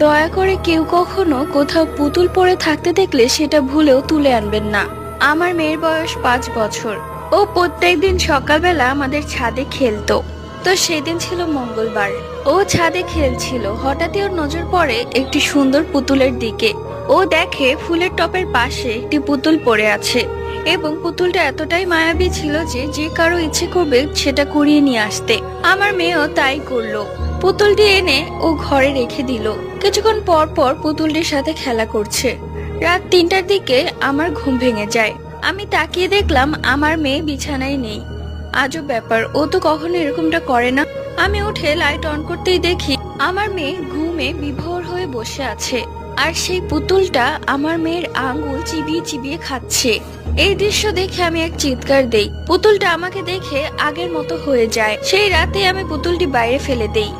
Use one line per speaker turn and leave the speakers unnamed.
দয়া করে কেউ কখনো কোথাও পুতুল পরে থাকতে দেখলে সেটা ভুলেও তুলে আনবেন না। আমার মেয়ের বয়স পাঁচ বছর। ও প্রত্যেকদিন সকালবেলা আমাদের ছাদে খেলতো। তো সেদিন ছিল মঙ্গলবার। ও ছাদে খেলছিল। হঠাৎই ওর নজর পড়ে একটি সুন্দর পুতুলের দিকে। ও দেখে ফুলের টপের পাশে একটি পুতুল পড়ে আছে। এবং পুতুলটা এতটাই মায়াবী ছিল যে যে কারও ইচ্ছে করবে সেটা করিয়ে নিয়ে আসতে। আমার মেয়েও তাই করল। পুতুলটি এনে ও ঘরে রেখে দিল। কিছুক্ষণ পর পর পুতুলটির সাথে খেলা করছে। রাত তিনটার দিকে আমার ঘুম ভেঙে যায়। আমি তাকিয়ে দেখলাম আমার মেয়ে বিছানায় নেই। আজব ব্যাপার, ও তো কখনো এরকমটা করে না। আমি উঠে লাইট অন করতেই দেখি আমার মেয়ে ঘুমে বিভোর হয়ে বসে আছে। আর সেই পুতুলটা আমার মেয়ের আঙ্গুল চিবিয়ে চিবিয়ে খাচ্ছে। এই দৃশ্য দেখে আমি এক চিৎকার দেই। পুতুলটা আমাকে দেখে আগের মতো হয়ে যায়। সেই রাতে আমি পুতুলটি বাইরে ফেলে দেই।